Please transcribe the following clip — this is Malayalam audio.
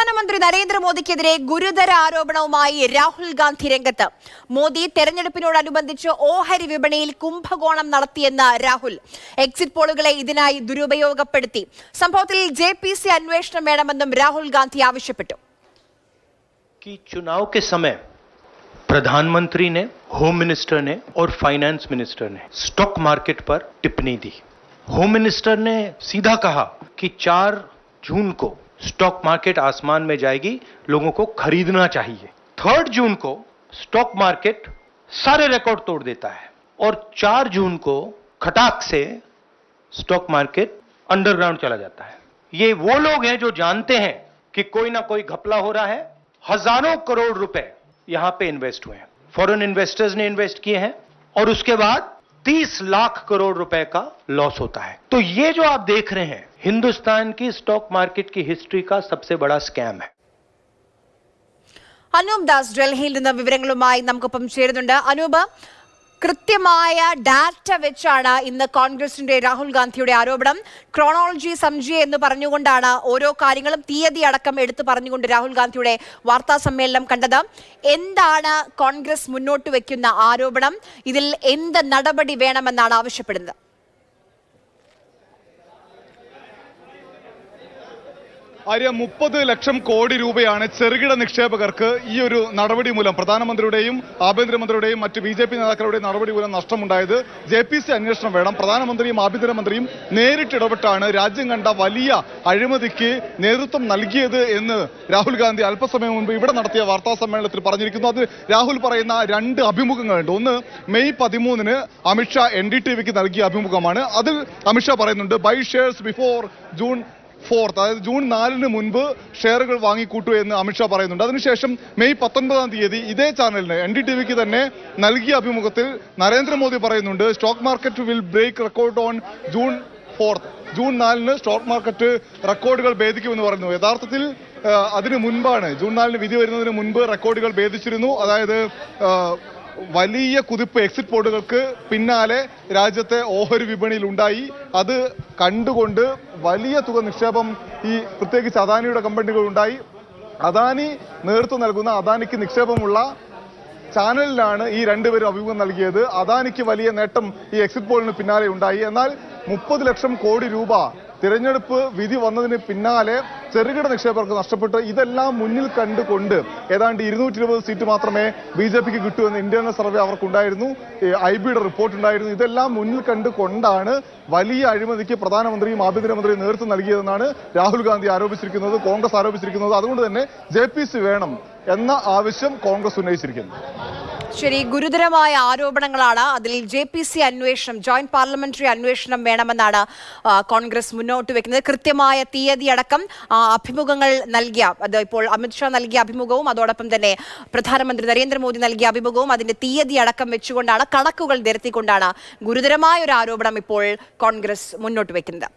പ്രധാനമന്ത്രി നരേന്ദ്രമോദിക്കെതിരെ ഗുരുതര ആരോപണവുമായി രാഹുൽ ഗാന്ധി രംഗത്ത് മോദി തെരഞ്ഞെടുപ്പിനോടനുബന്ധിച്ച് ഓഹരി വിപണിയിൽ കുംഭകോണം നടത്തിയെന്ന് രാഹുൽ എക്സിറ്റ് പോളുകളെ ഇതിനായി ദുരുപയോഗപ്പെടുത്തി സംഭവത്തിൽ ജെ പി സി അന്വേഷണം വേണമെന്നും രാഹുൽ ഗാന്ധി ആവശ്യപ്പെട്ടു कि चुनाव के समय प्रधानमंत्री ने होम मिनिस्टर ने और फाइनेंस मिनिस्टर ने स्टॉक मार्केट पर टिप्पणी दी होम मिनिस्टर ने सीधा कहा कि 4 जून को स्टॉक मार्केट आसमान में जाएगी, लोगों को खरीदना चाहिए। थर्ड जून को स्टॉक मार्केट सारे रिकॉर्ड तोड़ देता है और 4 जून को खटाक से स्टॉक मार्केट अंडरग्राउंड चला जाता है। ये वो लोग हैं जो जानते हैं कि कोई ना कोई घपला हो रहा है। हज़ारों करोड़ रुपए यहाँ पे इन्वेस्ट हुए हैं। फॉरेन इन्वेस्टर्स ने इन्वेस्ट किए हैं और उसके बाद 30 लाख करोड़ रुपए का लॉस होता है तो ये जो आप देख रहे हैं हिंदुस्तान की स्टॉक मार्केट की हिस्ट्री का सबसे बड़ा स्कैम है അനൂപ് ദാസ് ഡൽഹിയിൽ നിന്ന് വിവരങ്ങളുമായി നമുക്കൊപ്പം ചേരുന്നുണ്ട് അനൂപ് കൃത്യമായ ഡാറ്റ വെച്ചാണ് ഇന്ന് കോൺഗ്രസിന്റെ രാഹുൽ ഗാന്ധിയുടെ ആരോപണം. ക്രോണോളജി സംജി എന്ന് പറഞ്ഞുകൊണ്ടാണ് ഓരോ കാര്യങ്ങളും തീയതി അടക്കം എടുത്തു പറഞ്ഞുകൊണ്ട് രാഹുൽ ഗാന്ധിയുടെ വാർത്താ സമ്മേളനം കണ്ടത്. എന്താണ് കോൺഗ്രസ് മുന്നോട്ട് വെക്കുന്ന ആരോപണം? ഇതിൽ എന്ത് നടപടി വേണമെന്നാണ് ആവശ്യപ്പെടുന്നത്? ആര്യ മുപ്പത് ലക്ഷം കോടി രൂപയാണ് ചെറുകിട നിക്ഷേപകർക്ക് ഈ ഒരു നടപടി മൂലം പ്രധാനമന്ത്രിയുടെയും ആഭ്യന്തരമന്ത്രിയുടെയും മറ്റ് ബി ജെ പി നേതാക്കളുടെയും നടപടി മൂലം നഷ്ടമുണ്ടായത് ജെ പി സി അന്വേഷണം വേണം. പ്രധാനമന്ത്രിയും ആഭ്യന്തരമന്ത്രിയും നേരിട്ട് ഇടപെട്ടാണ് രാജ്യം കണ്ട വലിയ അഴിമതിക്ക് നേതൃത്വം നൽകിയത് എന്ന് രാഹുൽ ഗാന്ധി അല്പസമയം മുൻപ് ഇവിടെ നടത്തിയ വാർത്താ സമ്മേളനത്തിൽ പറഞ്ഞിരിക്കുന്നു. അത് രാഹുൽ പറയുന്ന രണ്ട് അഭിമുഖങ്ങളുണ്ട്. ഒന്ന് മെയ് പതിമൂന്നിന് അമിത്ഷാ എൻ ഡി ടി വിക്ക് നൽകിയ അഭിമുഖമാണ്. അതിൽ അമിത്ഷാ പറയുന്നുണ്ട് buy shares before June fourth അതായത് ജൂൺ നാലിന് മുൻപ് ഷെയറുകൾ വാങ്ങിക്കൂട്ടു എന്ന് അമിത്ഷാ പറയുന്നുണ്ട്. അതിനുശേഷം മെയ് പത്തൊൻപതാം തീയതി ഇതേ ചാനലിന് എൻ ഡി ടി വിക്ക് തന്നെ നൽകിയ അഭിമുഖത്തിൽ നരേന്ദ്രമോദി പറയുന്നുണ്ട് stock market will break record on June fourth June നാലിന് സ്റ്റോക്ക് മാർക്കറ്റ് റെക്കോർഡുകൾ ഭേദിക്കുമെന്ന് പറയുന്നു. യഥാർത്ഥത്തിൽ അതിനു മുൻപാണ് ജൂൺ നാലിന് വിധി വരുന്നതിന് മുൻപ് റെക്കോർഡുകൾ ഭേദിച്ചിരുന്നു. അതായത് വലിയ കുതിപ്പ് എക്സിറ്റ് പോളുകൾക്ക് പിന്നാലെ രാജ്യത്തെ ഓഹരി വിപണിയിൽ ഉണ്ടായി. അത് കണ്ടുകൊണ്ട് വലിയ തുക നിക്ഷേപം ഈ പ്രത്യേകിച്ച് അദാനിയുടെ കമ്പനികൾ ഉണ്ടായി. അദാനി നേതൃത്വം നൽകുന്ന അദാനിക്ക് നിക്ഷേപമുള്ള ചാനലിലാണ് ഈ രണ്ടുപേരും അഭിമുഖം നൽകിയത്. അദാനിക്ക് വലിയ നേട്ടം ഈ എക്സിറ്റ് പോളിന് പിന്നാലെ ഉണ്ടായി. എന്നാൽ മുപ്പത് ലക്ഷം കോടി രൂപ തിരഞ്ഞെടുപ്പ് വിധി വന്നതിന് പിന്നാലെ ചെറുകിട നിക്ഷേപകർക്ക് നഷ്ടപ്പെട്ട് ഇതെല്ലാം മുന്നിൽ കണ്ടുകൊണ്ട് ഏതാണ്ട് ഇരുന്നൂറ്റി ഇരുപത് സീറ്റ് മാത്രമേ ബി ജെ പിക്ക് കിട്ടൂ എന്ന് ഇന്റേണൽ സർവേ അവർക്കുണ്ടായിരുന്നു. ഐ ബിയുടെ റിപ്പോർട്ട് ഉണ്ടായിരുന്നു. ഇതെല്ലാം മുന്നിൽ കണ്ടുകൊണ്ടാണ് വലിയ അഴിമതിക്ക് പ്രധാനമന്ത്രിയും ആഭ്യന്തരമന്ത്രിയും നേതൃത്വം നൽകിയതെന്നാണ് രാഹുൽ ഗാന്ധി ആരോപിച്ചിരിക്കുന്നത് കോൺഗ്രസ് ആരോപിച്ചിരിക്കുന്നത്. അതുകൊണ്ട് തന്നെ ജെ വേണം എന്ന ആവശ്യം കോൺഗ്രസ് ഉന്നയിച്ചിരിക്കുന്നു. ശരി ഗുരുതരമായ ആരോപണങ്ങളാണ് അതിൽ ജെ പി സി അന്വേഷണം ജോയിന്റ് പാർലമെന്ററി അന്വേഷണം വേണമെന്നാണ് കോൺഗ്രസ് മുന്നോട്ട് വെക്കുന്നത്. കൃത്യമായ തീയതി അടക്കം അഭിമുഖങ്ങൾ നൽകിയ അത് ഇപ്പോൾ അമിത്ഷാ നൽകിയ അഭിമുഖവും അതോടൊപ്പം തന്നെ പ്രധാനമന്ത്രി നരേന്ദ്രമോദി നൽകിയ അഭിമുഖവും അതിന്റെ തീയതി അടക്കം വെച്ചുകൊണ്ടാണ് കണക്കുകൾ നിരത്തിക്കൊണ്ടാണ് ഗുരുതരമായ ഒരു ആരോപണം ഇപ്പോൾ കോൺഗ്രസ് മുന്നോട്ട് വെക്കുന്നത്.